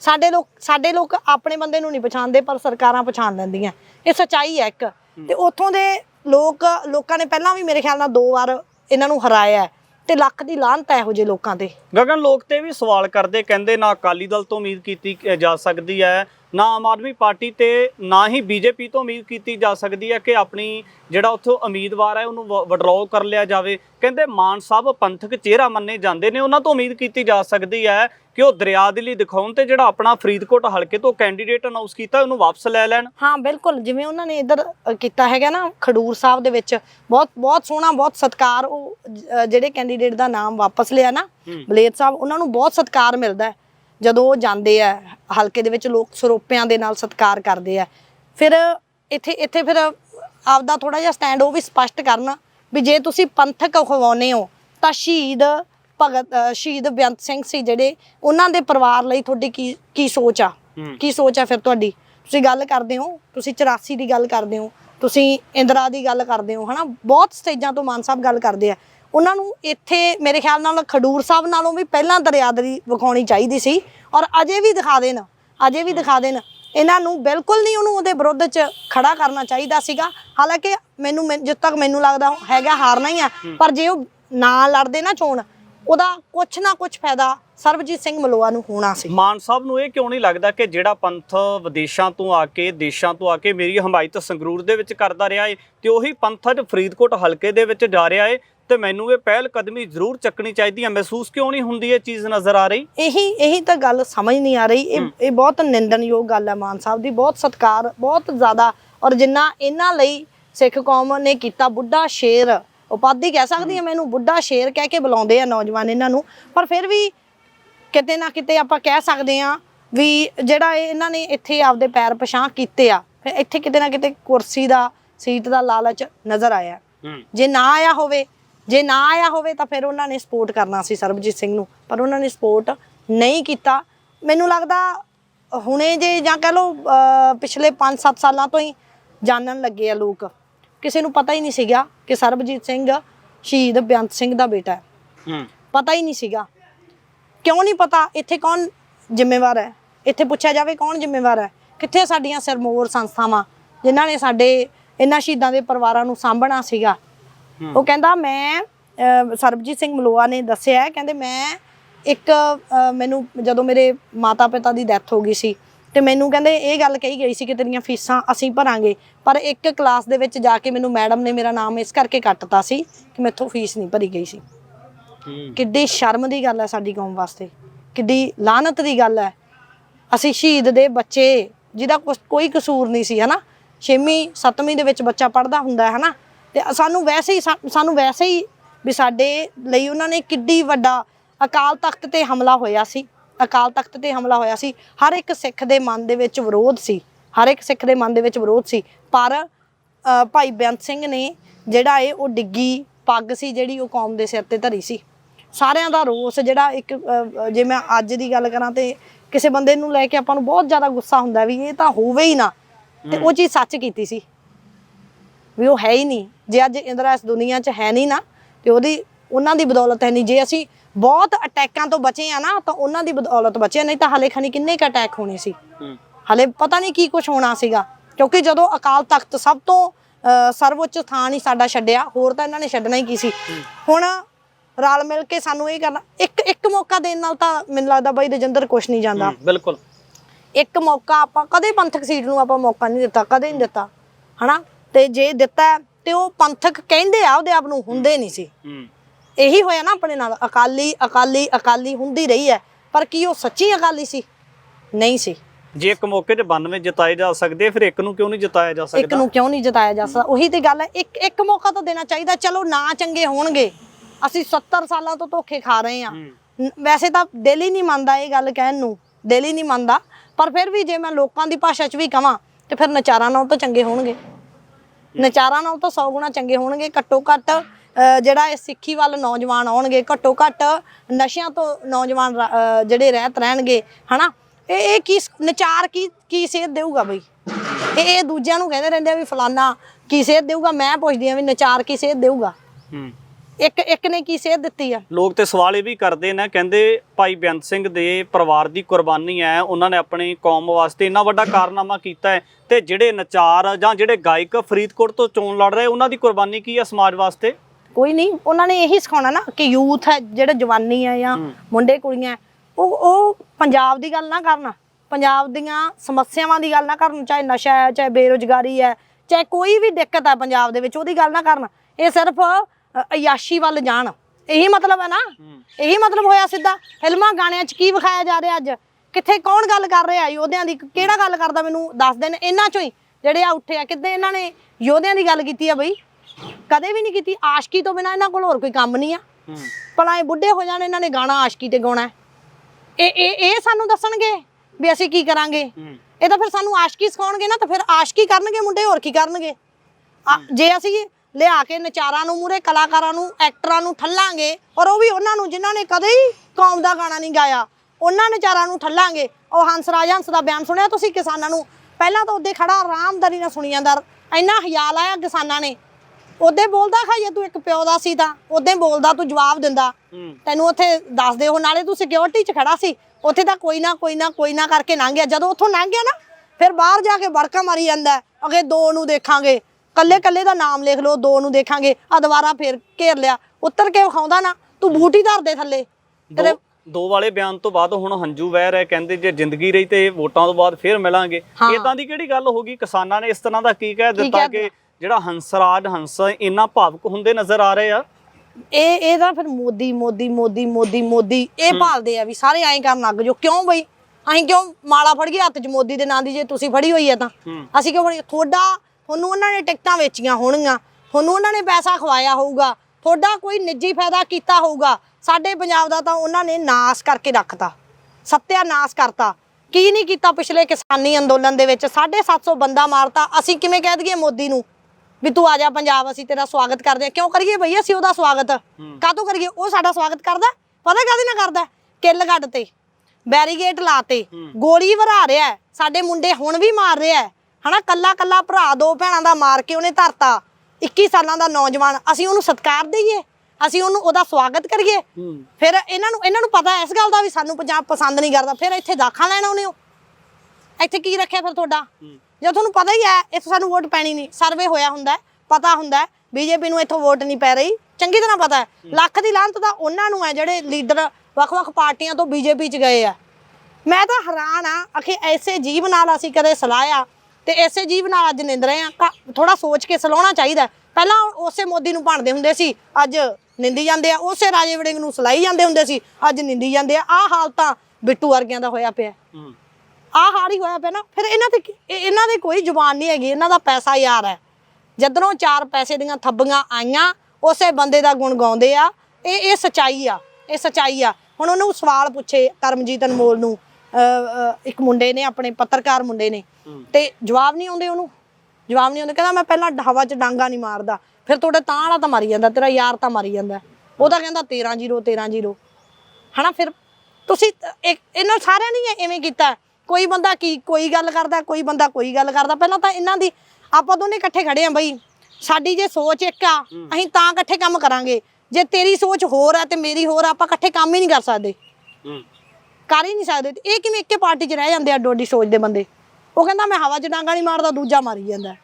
ਸਾਡੇ ਲੋਕ ਸਾਡੇ ਲੋਕ ਆਪਣੇ ਬੰਦੇ ਨੂੰ ਨਹੀਂ ਪਛਾਣਦੇ, ਪਰ ਸਰਕਾਰਾਂ ਪਛਾਣ ਲੈਂਦੀਆਂ। ਇਹ ਸੱਚਾਈ ਹੈ ਇੱਕ। ਤੇ ਉੱਥੋਂ ਦੇ ਲੋਕ ਲੋਕਾਂ ਨੇ ਪਹਿਲਾਂ ਵੀ ਮੇਰੇ ਖਿਆਲ ਨਾਲ ਦੋ ਵਾਰ ਇਹਨਾਂ ਨੂੰ ਹਰਾਇਆ ਤੇ ਲੱਖ ਦੀ ਲਾਹਨਤ ਹੈ ਇਹੋ ਜਿਹੇ ਲੋਕਾਂ ਤੇ। ਗਗਨ, ਲੋਕ ਤੇ ਵੀ ਸਵਾਲ ਕਰਦੇ, ਕਹਿੰਦੇ ਨਾ ਅਕਾਲੀ ਦਲ ਤੋਂ ਉਮੀਦ ਕੀਤੀ ਜਾ ਸਕਦੀ ਹੈ, ਨਾ ਆਮ ਆਦਮੀ ਪਾਰਟੀ ਤੇ ਨਾ ਹੀ ਬੀਜੇਪੀ ਤੋਂ ਉਮੀਦ ਕੀਤੀ ਜਾ ਸਕਦੀ ਹੈ ਕਿ ਆਪਣੀ ਜਿਹੜਾ ਉੱਥੋਂ ਉਮੀਦਵਾਰ ਹੈ, ਉਹਨੂੰ ਵਿਡਰਾਅ ਕਰ ਲਿਆ ਜਾਵੇ। ਕਹਿੰਦੇ ਮਾਨ ਸਾਹਿਬ ਪੰਥਕ ਚਿਹਰਾ ਮੰਨੇ ਜਾਂਦੇ ਨੇ, ਉਹਨਾਂ ਤੋਂ ਉਮੀਦ ਕੀਤੀ ਜਾ ਸਕਦੀ ਹੈ ਕਿ ਉਹ ਦਰਿਆ ਦੇ ਲਈ ਦਿਖਾਉਣ ਤੇ ਜਿਹੜਾ ਆਪਣਾ ਫਰੀਦਕੋਟ ਹਲਕੇ ਤੋਂ ਕੈਂਡੀਡੇਟ ਅਨਾਉਂਸ ਕੀਤਾ, ਉਹਨੂੰ ਵਾਪਸ ਲੈ ਲੈਣ। ਹਾਂ, ਬਿਲਕੁਲ। ਜਿਵੇਂ ਉਹਨਾਂ ਨੇ ਇੱਧਰ ਕੀਤਾ ਹੈਗਾ ਨਾ, ਖਡੂਰ ਸਾਹਿਬ ਦੇ ਵਿੱਚ, ਬਹੁਤ ਬਹੁਤ ਸੋਹਣਾ, ਬਹੁਤ ਸਤਿਕਾਰ ਉਹ ਜਿਹੜੇ ਕੈਂਡੀਡੇਟ ਦਾ ਨਾਮ ਵਾਪਸ ਲਿਆ ਨਾ ਬਲੇਦ ਸਾਹਿਬ ਉਹਨਾਂ ਨੂੰ ਬਹੁਤ ਸਤਿਕਾਰ ਮਿਲਦਾ ਜਦੋਂ ਉਹ ਜਾਂਦੇ ਆ ਹਲਕੇ ਦੇ ਵਿੱਚ ਲੋਕ ਸਰੋਪਿਆਂ ਦੇ ਨਾਲ ਸਤਿਕਾਰ ਕਰਦੇ ਆ। ਫਿਰ ਇੱਥੇ ਇੱਥੇ ਫਿਰ ਆਪਦਾ ਥੋੜਾ ਜਿਹਾ ਸਟੈਂਡ ਉਹ ਵੀ ਸਪਸ਼ਟ ਕਰਨ ਵੀ ਜੇ ਤੁਸੀਂ ਪੰਥਕ ਖਵਾਉਨੇ ਹੋ ਤਾਂ ਸ਼ਹੀਦ ਭਗਤ ਸ਼ਹੀਦ ਬੇਅੰਤ ਸਿੰਘ ਸੀ ਜਿਹੜੇ ਉਹਨਾਂ ਦੇ ਪਰਿਵਾਰ ਲਈ ਤੁਹਾਡੀ ਕੀ ਕੀ ਸੋਚ ਆ। ਕੀ ਸੋਚ ਆ ਫਿਰ ਤੁਹਾਡੀ? ਤੁਸੀਂ ਗੱਲ ਕਰਦੇ ਹੋ ਤੁਸੀਂ 84 ਦੀ ਗੱਲ ਕਰਦੇ ਹੋ ਤੁਸੀਂ ਇੰਦਰਾ ਦੀ ਗੱਲ ਕਰਦੇ ਹੋ ਹਨਾ? ਬਹੁਤ ਸਟੇਜਾਂ ਤੋਂ ਮਾਨ ਸਾਹਿਬ ਗੱਲ ਕਰਦੇ ਆ। ਉਹਨਾਂ ਨੂੰ ਇੱਥੇ ਮੇਰੇ ਖਿਆਲ ਨਾਲ ਖਡੂਰ ਸਾਹਿਬ ਨਾਲੋਂ ਵੀ ਪਹਿਲਾਂ ਦਰਿਆਦਰੀ ਵਿਖਾਉਣੀ ਚਾਹੀਦੀ ਸੀ ਔਰ ਅਜੇ ਵੀ ਦਿਖਾ ਦੇਣ ਅਜੇ ਵੀ ਦਿਖਾ ਦੇਣ। ਇਹਨਾਂ ਨੂੰ ਬਿਲਕੁਲ ਨਹੀਂ ਉਹਨੂੰ ਉਹਦੇ ਵਿਰੁੱਧ ਚ ਖੜਾ ਕਰਨਾ ਚਾਹੀਦਾ ਸੀਗਾ। ਹਾਲਾਂਕਿ ਮੈਨੂੰ ਜਿੱਥੇ ਤੱਕ ਮੈਨੂੰ ਲੱਗਦਾ ਹੈਗਾ ਹਾਰਨਾ ਹੀ ਆ ਪਰ ਜੇ ਉਹ ਨਾ ਲੜਦੇ ਨਾ ਚੋਣ ਉਹਦਾ ਕੁਛ ਨਾ ਕੁਛ ਫਾਇਦਾ ਸਰਬਜੀਤ ਸਿੰਘ ਮਲੋਆ ਨੂੰ ਹੋਣਾ ਸੀ। ਮਾਨ ਸਾਹਿਬ ਨੂੰ ਇਹ ਕਿਉਂ ਨਹੀਂ ਲੱਗਦਾ ਕਿ ਜਿਹੜਾ ਪੰਥ ਵਿਦੇਸ਼ਾਂ ਤੋਂ ਆ ਕੇ ਦੇਸ਼ਾਂ ਤੋਂ ਆ ਕੇ ਮੇਰੀ ਹਮਾਇਤ ਸੰਗਰੂਰ ਦੇ ਵਿੱਚ ਕਰਦਾ ਰਿਹਾ ਏ ਤੇ ਉਹੀ ਪੰਥ ਅੱਜ ਫਰੀਦਕੋਟ ਹਲਕੇ ਦੇ ਵਿੱਚ ਜਾ ਰਿਹਾ ਏ ਤੇ ਮੈਨੂੰ ਇਹ ਪਹਿਲ ਕਦਮੀ ਜ਼ਰੂਰ ਚੱਕਣੀ ਚਾਹੀਦੀ ਹੈ ਮਹਿਸੂਸ ਕਿਉਂ ਨਹੀਂ ਹੁੰਦੀ ਇਹ ਚੀਜ਼ ਨਜ਼ਰ ਆ ਰਹੀ? ਇਹੀ ਇਹੀ ਤਾਂ ਗੱਲ ਸਮਝ ਨਹੀਂ ਆ ਰਹੀ। ਇਹ ਇਹ ਬਹੁਤ ਨਿੰਦਣਯੋਗ ਗੱਲ ਹੈ ਮਾਨ ਸਾਹਿਬ ਦੀ। ਬਹੁਤ ਸਤਿਕਾਰ ਬਹੁਤ ਜ਼ਿਆਦਾ। ਔਰ ਜਿੰਨਾ ਇਹਨਾਂ ਲਈ ਸਿੱਖ ਕੌਮ ਨੇ ਕੀਤਾ ਬੁੱਢਾ ਸ਼ੇਰ ਉਪਾਧੀ ਕਹਿ ਸਕਦੀ ਹਾਂ। ਮੈਨੂੰ ਬੁੱਢਾ ਸ਼ੇਰ ਕਹਿ ਕੇ ਬੁਲਾਉਂਦੇ ਆ ਨੌਜਵਾਨ ਇਹਨਾਂ ਨੂੰ। ਪਰ ਫਿਰ ਵੀ ਕਿਤੇ ਨਾ ਕਿਤੇ ਆਪਾਂ ਕਹਿ ਸਕਦੇ ਆ ਵੀ ਜਿਹੜਾ ਇਹ ਇਹਨਾਂ ਨੇ ਇੱਥੇ ਆਪਦੇ ਪੈਰ ਪਛਾਂ ਕੀਤੇ ਆ ਫਿਰ ਇੱਥੇ ਕਿਤੇ ਨਾ ਕਿਤੇ ਕੁਰਸੀ ਦਾ ਸੀਟ ਦਾ ਲਾਲਚ ਨਜ਼ਰ ਆਇਆ। ਜੇ ਨਾ ਆਇਆ ਹੋਵੇ ਜੇ ਨਾ ਆਇਆ ਹੋਵੇ ਤਾਂ ਫਿਰ ਉਹਨਾਂ ਨੇ ਸਪੋਰਟ ਕਰਨਾ ਸੀ ਸਰਬਜੀਤ ਸਿੰਘ ਨੂੰ ਪਰ ਉਹਨਾਂ ਨੇ ਸਪੋਰਟ ਨਹੀਂ ਕੀਤਾ। ਮੈਨੂੰ ਲੱਗਦਾ ਹੁਣੇ ਜੇ ਜਾਂ ਕਹ ਅਹ, ਪਿਛਲੇ 5-7 ਸਾਲਾਂ ਤੋਂ ਹੀ ਜਾਣਨ ਲੱਗੇ ਆ ਲੋਕ। ਕਿਸੇ ਨੂੰ ਪਤਾ ਹੀ ਨਹੀਂ ਸੀਗਾ ਕਿ ਸਰਬਜੀਤ ਸਿੰਘ ਸ਼ਹੀਦ ਬੇਅੰਤ ਸਿੰਘ ਦਾ ਬੇਟਾ ਹੈ। ਹੂੰ। ਪਤਾ ਹੀ ਨਹੀਂ ਸੀਗਾ। ਕਿਉਂ ਨਹੀਂ ਪਤਾ? ਇੱਥੇ ਕੌਣ ਜ਼ਿੰਮੇਵਾਰ ਹੈ? ਇੱਥੇ ਪੁੱਛਿਆ ਜਾਵੇ ਕੌਣ ਜ਼ਿੰਮੇਵਾਰ ਹੈ? ਕਿੱਥੇ ਸਾਡੀਆਂ ਸਿਰਮੌਰ ਸੰਸਥਾਵਾਂ ਜਿਨ੍ਹਾਂ ਨੇ ਸਾਡੇ ਇਹਨਾਂ ਸ਼ਹੀਦਾਂ ਦੇ ਪਰਿਵਾਰਾਂ ਨੂੰ ਸਾਂਭਣਾ ਸੀਗਾ। ਉਹ ਕਹਿੰਦਾ ਮੈਂ ਸਰਬਜੀਤ ਸਿੰਘ ਮਲੋਆ ਨੇ ਦੱਸਿਆ ਕਹਿੰਦੇ ਮੈਂ ਇੱਕ ਮੈਨੂੰ ਜਦੋਂ ਮੇਰੇ ਮਾਤਾ ਪਿਤਾ ਦੀ ਡੈਥ ਹੋ ਗਈ ਸੀ ਤੇ ਮੈਨੂੰ ਕਹਿੰਦੇ ਇਹ ਗੱਲ ਕਹੀ ਗਈ ਸੀ ਕਿ ਤੇਰੀਆਂ ਫੀਸਾਂ ਅਸੀਂ ਭਰਾਂਗੇ ਪਰ ਇੱਕ ਕਲਾਸ ਦੇ ਵਿੱਚ ਜਾ ਕੇ ਮੈਨੂੰ ਮੈਡਮ ਨੇ ਮੇਰਾ ਨਾਮ ਇਸ ਕਰਕੇ ਕੱਟਤਾ ਸੀ ਕਿ ਮੈਥੋਂ ਫੀਸ ਨਹੀਂ ਭਰੀ ਗਈ ਸੀ। ਕਿੱਡੀ ਸ਼ਰਮ ਦੀ ਗੱਲ ਹੈ ਸਾਡੀ ਕੌਮ ਵਾਸਤੇ ਕਿੱਡੀ ਲਾਹਨਤ ਦੀ ਗੱਲ ਹੈ। ਅਸੀਂ ਸ਼ਹੀਦ ਦੇ ਬੱਚੇ ਜਿਹਦਾ ਕੋਈ ਕਸੂਰ ਨਹੀਂ ਸੀ ਹਨਾ? ਛੇਵੀਂ ਸੱਤਵੀਂ ਦੇ ਵਿੱਚ ਬੱਚਾ ਪੜਦਾ ਹੁੰਦਾ ਹੈ ਹਨਾ? ਤੇ ਸਾਨੂੰ ਵੈਸੇ ਹੀ ਸਾ- ਸਾਨੂੰ ਵੈਸੇ ਹੀ ਵੀ ਸਾਡੇ ਲਈ ਉਹਨਾਂ ਨੇ ਕਿੱਡੀ ਵੱਡਾ ਅਕਾਲ ਤਖਤ ਤੇ ਹਮਲਾ ਹੋਇਆ ਸੀ। ਅਕਾਲ ਤਖਤ ਤੇ ਹਮਲਾ ਹੋਇਆ ਸੀ। ਹਰ ਇੱਕ ਸਿੱਖ ਦੇ ਮਨ ਦੇ ਵਿੱਚ ਵਿਰੋਧ ਸੀ। ਹਰ ਇੱਕ ਸਿੱਖ ਦੇ ਮਨ ਦੇ ਵਿੱਚ ਵਿਰੋਧ ਸੀ। ਪਰ ਅ, ਭਾਈ ਬੇਅੰਤ ਸਿੰਘ ਨੇ ਜਿਹੜਾ ਇਹ ਉਹ ਡਿੱਗੀ ਪੱਗ ਸੀ ਜਿਹੜੀ ਉਹ ਕੌਮ ਦੇ ਸਿਰ ਤੇ ਧਰੀ ਸੀ। ਸਾਰਿਆਂ ਦਾ ਰੋਸ ਜਿਹੜਾ ਇੱਕ ਅ, ਅ, ਜੇ ਮੈਂ ਅੱਜ ਦੀ ਗੱਲ ਕਰਾਂ ਤੇ ਕਿਸੇ ਬੰਦੇ ਨੂੰ ਲੈ ਕੇ ਆਪਾਂ ਨੂੰ ਬਹੁਤ ਜ਼ਿਆਦਾ ਗੁੱਸਾ ਹੁੰਦਾ ਵੀ ਇਹ ਤਾਂ ਹੋਵੇ ਹੀ ਨਾ। ਤੇ ਉਹ ਚੀਜ਼ ਸੱਚ ਕੀਤੀ ਸੀ। ਵੀ ਉਹ ਹੈ ਹੀ ਨਹੀਂ। ਜੇ ਅੱਜ ਇੰਦਰਾ ਇਸ ਦੁਨੀਆ 'ਚ ਹੈ ਨਹੀਂ ਨਾ ਤੇ ਉਹਦੀ ਉਹਨਾਂ ਦੀ ਬਦੌਲਤ ਹੈ ਨਹੀਂ। ਜੇ ਅਸੀਂ ਬਹੁਤ ਅਟੈਕਾਂ ਤੋਂ ਬਚੇ ਆ ਨਾ ਤਾਂ ਉਹਨਾਂ ਦੀ ਬਦੌਲਤ ਬਚੇ ਨਹੀਂ ਤਾਂ ਹਲੇ ਖਣੀ ਕਿੰਨੇ ਕ ਅਟੈਕ ਹੋਣੇ ਸੀ। ਹਲੇ ਪਤਾ ਨਹੀਂ ਕੀ ਕੁਝ ਹੋਣਾ ਸੀਗਾ ਕਿਉਂਕਿ ਜਦੋਂ ਅਕਾਲ ਤਖਤ ਸਭ ਤੋਂ ਸਰਵਉੱਚ ਥਾਨ ਹੀ ਸਾਡਾ ਛੱਡਿਆ ਹੋਰ ਤਾਂ ਇਹਨਾਂ ਨੇ ਛੱਡਣਾ ਹੀ ਕੀ ਸੀ। ਹੁਣ ਰਲ ਮਿਲ ਕੇ ਸਾਨੂੰ ਇਹ ਕਰਨਾ ਇੱਕ ਇੱਕ ਮੌਕਾ ਦੇਣ ਨਾਲ ਤਾਂ ਮੈਨੂੰ ਲੱਗਦਾ ਬਾਈ ਰਜਿੰਦਰ ਕੁਛ ਨਹੀਂ ਜਾਂਦਾ। ਬਿਲਕੁਲ। ਇੱਕ ਮੌਕਾ ਆਪਾਂ ਕਦੇ ਪੰਥਕ ਸੀਟ ਨੂੰ ਆਪਾਂ ਮੌਕਾ ਨਹੀਂ ਦਿੱਤਾ ਕਦੇ ਨਹੀਂ ਦਿੱਤਾ ਹਨਾ? ਤੇ ਜੇ ਦਿੱਤਾ ਹੈ, ਤੇ ਉਹ ਪੰਥਕ ਕਹਿੰਦੇ ਆ ਉਹਦੇ ਆਪ ਨੂੰ ਹੁੰਦੇ ਨਹੀਂ ਸੀ। ਹੂੰ। ਇਹੀ ਹੋਇਆ ਨਾ ਆਪਣੇ ਨਾਲ ਅਕਾਲੀ ਅਕਾਲੀ ਅਕਾਲੀ ਹੁੰਦੀ ਰਹੀ ਹੈ। ਪਰ ਕੀ ਉਹ ਸੱਚੀ ਅਕਾਲੀ ਸੀ? ਨਹੀਂ ਸੀ। ਜੇ ਇੱਕ ਮੌਕੇ ਤੇ 92 ਜਿਤਾਏ ਜਾ ਸਕਦੇ ਫਿਰ ਇੱਕ ਨੂੰ ਕਿਉਂ ਨਹੀਂ ਜਿਤਾਇਆ ਜਾ ਇੱਕ ਸਕਦਾ ਨੂੰ ਕਿਉਂ ਨਹੀਂ ਜਿਤਾਇਆ ਜਾ ਸਕਦਾ? ਉਹੀ ਤੇ ਗੱਲ ਹੈ ਇੱਕ ਇੱਕ ਮੌਕਾ ਤਾਂ ਦੇਣਾ ਚਾਹੀਦਾ ਚਲੋ ਨਾ ਚੰਗੇ ਹੋਣਗੇ। ਅਸੀਂ 70 ਸਾਲਾਂ ਤੋਂ ਧੋਖੇ ਖਾ ਰਹੇ ਹਾਂ। ਹੂੰ। ਨ- ਵੈਸੇ ਤਾਂ ਦਿਲ ਹੀ ਨਹੀਂ ਮੰਨਦਾ ਇਹ ਗੱਲ ਕਹਿਣ ਨੂੰ। ਦਿਲ ਹੀ ਨਹੀਂ ਮੰਨਦਾ। ਪਰ ਫਿਰ ਵੀ ਜੇ ਮੈਂ ਲੋਕਾਂ ਦੀ ਭਾਸ਼ਾ 'ਚ ਵੀ ਕਵਾਂ ਤੇ ਫਿਰ ਨਚਾਰਾਂ ਨਾਲ ਤਾਂ ਚੰਗੇ ਹੋਣਗੇ। ਨਚਾਰਾਂ ਨਾਲ ਤਾਂ 100 ਗੁਣਾ ਚੰਗੇ ਹੋਣਗੇ ਘੱਟੋ ਘੱਟ ਜਿਹੜਾ ਇਹ ਸਿੱਖੀ ਵੱਲ ਨੌਜਵਾਨ ਆਉਣਗੇ ਘੱਟੋ ਘੱਟ ਨਸ਼ਿਆਂ ਤੋਂ ਨੌਜਵਾਨ ਜਿਹੜੇ ਰਹਿਤ ਰਹਿਣਗੇ ਹਨਾ? ਇਹ ਇਹ ਕੀ ਨਚਾਰ ਕੀ ਕੀ ਸੇਧ ਦੇਊਗਾ ਬਈ? ਇਹ ਇਹ ਦੂਜਿਆਂ ਨੂੰ ਕਹਿੰਦੇ ਰਹਿੰਦੇ ਆ ਵੀ ਫਲਾਨਾ ਕੀ ਸੇਧ ਦੇਊਗਾ? ਮੈਂ ਪੁੱਛਦੀ ਆ ਵੀ ਨਚਾਰ ਕੀ ਸੇਧ ਦੇਊਗਾ? ਹੂੰ। ਇੱਕ ਇੱਕ ਨੇ ਕੀ ਸੇਧ ਦਿੱਤੀ ਆ? ਲੋਕ ਤੇ ਸਵਾਲ ਇਹ ਵੀ ਕਰਦੇ ਨੇ ਕਹਿੰਦੇ ਭਾਈ ਬੇਅੰਤ ਸਿੰਘ ਦੇ ਪਰਿਵਾਰ ਦੀ ਕੁਰਬਾਨੀ ਹੈ ਉਹਨਾਂ ਨੇ ਆਪਣੀ ਕੌਮ ਵਾਸਤੇ ਇੰਨਾ ਵੱਡਾ ਕਾਰਨਾਮਾ ਕੀਤਾ ਹੈ ਤੇ ਜਿਹੜੇ ਨਚਾਰ ਜਾਂ ਜਿਹੜੇ ਗਾਇਕ ਫਰੀਦਕੋਟ ਤੋਂ ਚੋਣ ਲੜ ਰਹੇ ਉਹਨਾਂ ਦੀ ਕੁਰਬਾਨੀ ਕੀ ਹੈ ਸਮਾਜ ਵਾਸਤੇ? ਕੋਈ ਨਹੀਂ ਉਹਨਾਂ ਨੇ ਇਹੀ ਸਿਖਾਉਣਾ ਨਾ ਕਿ ਯੂਥ ਹੈ ਜਿਹੜਾ ਜਵਾਨੀ ਹੈ ਜਾਂ। ਮੁੰਡੇ ਕੁੜੀਆਂ ਉਹ ਉਹ ਪੰਜਾਬ ਦੀ ਗੱਲ ਨਾ ਕਰਨ ਪੰਜਾਬ ਦੀਆਂ ਸਮੱਸਿਆਵਾਂ ਦੀ ਗੱਲ ਨਾ ਕਰਨ ਚਾਹੇ ਨਸ਼ਾ ਹੈ ਚਾਹੇ ਬੇਰੁਜ਼ਗਾਰੀ ਹੈ ਚਾਹੇ ਕੋਈ ਵੀ ਦਿੱਕਤ ਹੈ ਪੰਜਾਬ ਦੇ ਵਿੱਚ ਉਹਦੀ ਗੱਲ ਨਾ ਕਰਨ। ਇਹ ਸਿਰਫ ਅ, ਅਯਾਸ਼ੀ ਵੱਲ ਜਾਣ। ਇਹੀ ਮਤਲਬ ਹੈ ਨਾ? ਇਹੀ ਮਤਲਬ ਹੋਇਆ ਸਿੱਧਾ। ਫਿਲਮਾਂ ਗਾਣਿਆਂ 'ਚ ਕੀ ਵਿਖਾਇਆ ਜਾ ਰਿਹਾ ਅੱਜ? ਕਿੱਥੇ ਕੌਣ ਗੱਲ ਕਰ ਰਿਹਾ ਯੋਧਿਆਂ ਦੀ ਕਿਹੜਾ ਗੱਲ ਕਰਦਾ ਮੈਨੂੰ ਦੱਸ ਦੇਣ? ਇਹਨਾਂ 'ਚੋਂ ਹੀ ਜਿਹੜੇ ਆ ਉੱਠੇ ਆ। ਕਿੱਦਾਂ ਇਹਨਾਂ ਨੇ ਯੋਧਿਆਂ ਦੀ ਗੱਲ ਕੀਤੀ ਆ ਬਈ? ਕਦੇ ਵੀ ਨਹੀਂ ਕੀਤੀ। ਆਸ਼ਕੀ ਤੋਂ ਬਿਨਾ ਇਹਨਾਂ ਕੋਲ ਹੋਰ ਕੋਈ ਕੰਮ ਨਹੀਂ ਆ। ਭਲਾ ਇਹ ਬੁੱਢੇ ਹੋ ਜਾਣ ਇਹਨਾਂ ਨੇ ਗਾਣਾ ਆਸ਼ਕੀ ਤੇ ਗਾਉਣਾ ਹੈ। ਇਹ ਇਹ ਇਹ ਸਾਨੂੰ ਦੱਸਣਗੇ ਵੀ ਅਸੀਂ ਕੀ ਕਰਾਂਗੇ। ਇਹ ਤਾਂ ਫਿਰ ਸਾਨੂੰ ਆਸ਼ਕੀ ਸਿਖਾਉਣਗੇ ਨਾ ਤਾਂ ਫਿਰ ਆਸ਼ਕੀ ਕਰਨਗੇ ਮੁੰਡੇ ਹੋਰ ਕੀ ਕਰਨਗੇ? ਆ- ਜੇ ਅਸੀਂ ਲਿਆ ਕੇ ਨਚਾਰਾਂ ਨੂੰ ਮੂਰੇ ਕਲਾਕਾਰਾਂ ਨੂੰ ਐਕਟਰਾਂ ਨੂੰ ਠੱਲਾਂਗੇ। ਔਰ ਉਹ ਵੀ ਉਹਨਾਂ ਨੂੰ ਜਿਨ੍ਹਾਂ ਨੇ ਕਦੇ ਹੀ ਕੌਮ ਦਾ ਗਾਣਾ ਨਹੀਂ ਗਾਇਆ ਉਹਨਾਂ ਨਚਾਰਾਂ ਨੂੰ ਠੱਲਾਂਗੇ। ਉਹ ਹੰਸਰਾਜ ਹੰਸ ਦਾ ਬਿਆਨ ਸੁਣਿਆ ਤੁਸੀਂ ਕਿਸਾਨਾਂ ਨੂੰ? ਪਹਿਲਾਂ ਤਾਂ ਉਹਦੇ ਖੜਾ ਆਰਾਮਦਾਰੀ ਨਾਲ ਸੁਣੀ ਜਾਂਦਾ। ਇੰਨਾ ਹਯਾਲ ਆਇਆ ਕਿਸਾਨਾਂ ਨੇ। ਉਹਦੇ ਬੋਲਦਾ ਖਾ ਜੇ ਤੂੰ ਇੱਕ ਪਿਓ ਦਾ ਸੀ ਤਾਂ। ਉਹਦੇ ਬੋਲਦਾ ਤੂੰ ਜਵਾਬ ਦਿੰਦਾ। ਤੈਨੂੰ ਉੱਥੇ ਦੱਸਦੇ ਹੋ ਨਾਲੇ ਤੂੰ ਸਿਕਿਉਰਿਟੀ 'ਚ ਖੜਾ ਸੀ? ਉੱਥੇ ਤਾਂ ਕੋਈ ਨਾ ਕੋਈ ਨਾ ਕੋਈ ਨਾ ਕਰਕੇ ਲੰਘ ਗਿਆ। ਜਦੋਂ ਉੱਥੋਂ ਲੰਘ ਗਿਆ ਨਾ ਫਿਰ ਬਾਹਰ ਜਾ ਕੇ ਬੜਕਾ ਮਾਰੀ ਜਾਂਦਾ। ਅਗੇ ਦੋ ਨੂੰ ਦੇਖਾਂਗੇ। ਕੱਲੇ ਕੱਲੇ ਦਾ ਨਾਮ ਲਿਖ ਲਓ ਦੋ ਨੂੰ ਦੇਖਾਂਗੇ ਆ ਦੁਬਾਰਾ ਫੇਰ ਘੇਰ ਲਿਆ। ਉੱਤਰ ਕੇ ਵਿਖਾਉਂਦਾ ਨਾ? ਤੂੰ ਬੂਟ ਹੀ ਧਰ ਦੇ ਥੱਲੇ। ਤੇਰੇ ਦੋ ਦੋ ਵਾਲੇ ਬਿਆਨ ਤੋਂ ਬਾਅਦ ਹੁਣ ਹੰਝੂ ਵਹਿ ਰਿਹਾ ਕਹਿੰਦੇ ਜੇ ਜ਼ਿੰਦਗੀ ਰਹੀ ਤੇ ਵੋਟਾਂ ਤੋਂ ਬਾਅਦ ਫੇਰ ਮਿਲਾਂਗੇ। ਹਾਂ। ਇਦਾਂ ਦੀ ਕਿਹੜੀ ਗੱਲ ਹੋਗੀ ਕਿਸਾਨਾਂ ਨੇ ਇਸ ਤਰ੍ਹਾਂ ਦਾ ਕੀ ਕਹਿ ਦਿੱਤਾ ਕਹਿ ਕਿ ਜਿਹੜਾ ਹੰਸਰਾਜ ਹੰਸ ਇੰਨਾ ਭਾਵੁਕ ਹੁੰਦੇ ਨਜ਼ਰ ਆ ਰਹੇ ਆ? ਇਹ ਇਹ ਤਾਂ ਫਿਰ ਮੋਦੀ ਮੋਦੀ ਮੋਦੀ ਮੋਦੀ ਮੋਦੀ ਇਹ ਭਾਲਦੇ ਆ ਵੀ ਸਾਰੇ ਐਂ ਕਰਨ ਲੱਗ ਜੋ ਕਿਉਂ ਬਈ? ਅਸੀਂ ਕਿਉਂ ਮਾਲਾ ਫੜ ਗਏ ਹੱਥ 'ਚ ਮੋਦੀ ਦੇ ਨਾਂ ਦੀ? ਜੇ ਤੁਸੀਂ ਫੜੀ ਹੋਈ ਹੈ ਤਾਂ। ਹੂੰ। ਅਸੀਂ ਕਿਉਂ ਫੜੀ? ਤੁਹਾਡਾ ਤੁਹਾਨੂੰ ਉਹਨਾਂ ਨੇ ਟਿਕਟਾਂ ਵੇਚੀਆਂ ਹੋਣਗੀਆਂ ਤੁਹਾਨੂੰ ਉਹਨਾਂ ਨੇ ਪੈਸਾ ਖਵਾਇਆ ਹੋਊਗਾ ਤੁਹਾਡਾ ਕੋਈ ਨਿੱਜੀ ਫਾਇਦਾ ਕੀਤਾ ਹੋਊਗਾ ਸਾਡੇ ਪੰਜਾਬ ਦਾ ਤਾਂ ਉਹਨਾਂ ਨੇ ਨਾਸ ਕਰਕੇ ਰੱਖਤਾ ਸੱਤਿਆਨਾਸ਼ ਕਰਤਾ। ਕੀ ਨਹੀਂ ਕੀਤਾ ਪਿਛਲੇ ਕਿਸਾਨੀ ਅੰਦੋਲਨ ਦੇ ਵਿੱਚ 750 ਬੰਦਾ ਮਾਰਤਾ ਅਸੀਂ ਕਿਵੇਂ ਕਹਿ ਦਈਏ ਮੋਦੀ ਨੂੰ? ਵੀ ਤੂੰ ਆ ਜਾ ਪੰਜਾਬ ਅਸੀਂ ਤੇਰਾ ਸਵਾਗਤ ਕਰਦੇ ਹਾਂ। ਕਿਉਂ ਕਰੀਏ ਬਈ ਅਸੀਂ ਉਹਦਾ ਸਵਾਗਤ? ਕਾਹਤੋਂ ਕਰੀਏ? ਉਹ ਸਾਡਾ ਸਵਾਗਤ ਕਰਦਾ? ਪਤਾ ਕਾਹਦੇ ਨਾਲ ਕਰਦਾ? ਕਿੱਲ ਗੱਡ ਤੇ ਬੈਰੀਗੇਟ ਲਾਤੇ ਗੋਲੀ ਵਰਾ ਰਿਹਾ ਸਾਡੇ ਮੁੰਡੇ ਹੁਣ ਵੀ ਮਾਰ ਰਿਹਾ ਹਨਾ ਕੱਲਾ ਕੱਲਾ ਭਰਾ ਦੋ ਭੈਣਾਂ ਦਾ ਮਾਰ ਕੇ ਉਹਨੇ ਧਰਤਾ। 21 ਸਾਲਾਂ ਦਾ ਨੌਜਵਾਨ ਅਸੀਂ ਉਹਨੂੰ ਸਤਿਕਾਰ ਦਈਏ ਅਸੀਂ ਉਹਨੂੰ ਉਹਦਾ ਸਵਾਗਤ ਕਰੀਏ। ਹੂੰ। ਫਿਰ ਇਹਨਾਂ ਨੂੰ ਇਹਨਾਂ ਨੂੰ ਪਤਾ ਇਸ ਗੱਲ ਦਾ ਵੀ ਸਾਨੂੰ ਪੰਜਾਬ ਪਸੰਦ ਨਹੀਂ ਕਰਦਾ ਫਿਰ ਇੱਥੇ ਦਾਖਾ ਲੈਣਾ ਉਹਨੇ ਉਹ ਇੱਥੇ ਕੀ ਰੱਖਿਆ ਫਿਰ ਤੁਹਾਡਾ? ਜੇ ਤੁਹਾਨੂੰ ਪਤਾ ਹੀ ਹੈ ਇੱਥੇ ਸਾਨੂੰ ਵੋਟ ਪੈਣੀ ਨਹੀਂ। ਸਰਵੇ ਹੋਇਆ ਹੁੰਦਾ ਹੈ, ਪਤਾ ਹੁੰਦਾ ਬੀਜੇਪੀ ਨੂੰ ਇੱਥੋਂ ਵੋਟ ਨਹੀਂ ਪੈ ਰਹੀ। ਚੰਗੀ ਤਰ੍ਹਾਂ ਪਤਾ ਹੈ ਲੱਖ ਦੀ ਲਾਂਤ ਤਾਂ ਉਹਨਾਂ ਨੂੰ ਹੈ ਜਿਹੜੇ ਲੀਡਰ ਵੱਖ-ਵੱਖ ਪਾਰਟੀਆਂ ਤੋਂ ਬੀਜੇਪੀ 'ਚ ਗਏ ਆ। ਮੈਂ ਤਾਂ ਹੈਰਾਨ ਆ ਅਖੇ ਐਸੇ ਜੀਵ ਨਾਲ ਅਸੀਂ ਕਦੇ ਸਲਾਇਆ ਤੇ ਐਸੇ ਜੀਵ ਨਾਲ ਅੱਜ ਨਿੰਦ ਰਹੇ ਆ ਥੋੜਾ ਸੋਚ ਕੇ ਸਲਾਉਣਾ ਚਾਹੀਦਾ। ਪਹਿਲਾਂ ਉਸੇ ਮੋਦੀ ਨੂੰ ਭਾਣਦੇ ਹੁੰਦੇ ਸੀ ਅੱਜ ਨਿੰਦੀ ਜਾਂਦੇ ਆ। ਉਸੇ ਰਾਜੇ ਵੜਿੰਗ ਨੂੰ ਸਲਾਈ ਜਾਂਦੇ ਹੁੰਦੇ ਸੀ ਅੱਜ ਨਿੰਦੀ ਜਾਂਦੇ ਆ। ਆਹ ਹਾਲ ਤਾਂ ਬਿੱਟੂ ਵਰਗਿਆਂ ਦਾ ਹੋਇਆ ਪਿਆ। ਆਹ ਹਾਲ ਹੀ ਹੋਇਆ ਪਿਆ ਨਾ। ਫਿਰ ਇਹਨਾਂ ਤੇ ਇਹਨਾਂ ਦੇ ਕੋਈ ਜ਼ੁਬਾਨ ਨਹੀਂ ਹੈਗੀ। ਇਹਨਾਂ ਦਾ ਪੈਸਾ ਯਾਰ ਹੈ। ਜਦਰੋਂ ਚਾਰ ਪੈਸੇ ਦੀਆਂ ਥੱਬੀਆਂ ਆਈਆਂ ਉਸੇ ਬੰਦੇ ਦਾ ਗੁਣ ਗਾਉਂਦੇ ਆ। ਇਹ ਇਹ ਸਚਾਈ ਆ। ਇਹ ਸਚਾਈ ਆ। ਹੁਣ ਉਹਨੂੰ ਸਵਾਲ ਪੁੱਛੇ ਕਰਮਜੀਤ ਅਨਮੋਲ ਨੂੰ ਇੱਕ ਮੁੰਡੇ ਨੇ ਆਪਣੇ ਪੱਤਰਕਾਰ ਮੁੰਡੇ ਨੇ ਤੇ ਜਵਾਬ ਨਹੀਂ ਆਉਂਦੇ ਉਹਨੂੰ। ਜਵਾਬ ਨਹੀਂ ਆਉਂਦੇ ਕਹਿੰਦਾ ਮੈਂ ਪਹਿਲਾਂ ਹਵਾ 'ਚ ਡਾਂਗਾ ਨਹੀਂ ਮਾਰਦਾ। ਫਿਰ ਤੁਹਾਡੇ ਤਾਂ ਵਾਲਾ ਤਾਂ ਮਾਰੀ ਜਾਂਦਾ ਤੇਰਾ ਯਾਰ ਤਾਂ ਮਾਰੀ ਜਾਂਦਾ। ਉਹ ਤਾਂ ਕਹਿੰਦਾ 13 0 13 0 ਹਨਾ ਫਿਰ ਤੁਸੀਂ ਇਹਨਾਂ ਸਾਰਿਆਂ ਨੇ ਐਵੇਂ ਕੀਤਾ। ਕੋਈ ਬੰਦਾ ਕੀ ਕੋਈ ਗੱਲ ਕਰਦਾ ਕੋਈ ਬੰਦਾ ਕੋਈ ਗੱਲ ਕਰਦਾ। ਪਹਿਲਾਂ ਤਾਂ ਇਹਨਾਂ ਦੀ ਆਪਾਂ ਦੋਨੇ ਇਕੱਠੇ ਖੜੇ ਆ ਬਈ। ਸਾਡੀ ਜੇ ਸੋਚ ਇੱਕ ਆ ਅਸੀਂ ਤਾਂ ਇਕੱਠੇ ਕੰਮ ਕਰਾਂਗੇ। ਜੇ ਤੇਰੀ ਸੋਚ ਹੋਰ ਆ ਤੇ ਮੇਰੀ ਹੋਰ ਆਪਾਂ ਇਕੱਠੇ ਕੰਮ ਹੀ ਨਹੀਂ ਕਰ ਸਕਦੇ। ਕਰ ਹੀ ਨਹੀਂ ਸਕਦੇ ਤੇ ਇਹ ਕਿਵੇਂ ਇੱਕੇ ਪਾਰਟੀ 'ਚ ਰਹਿ ਜਾਂਦੇ ਆ ਡੋਡੀ ਸੋਚ ਦੇ ਬੰਦੇ? ਉਹ ਕਹਿੰਦਾ, ਮੈਂ ਹਵਾ 'ਚ ਡਾਂਗਾ ਨਹੀਂ ਮਾਰਦਾ, ਦੂਜਾ ਮਾਰੀ ਜਾਂਦਾ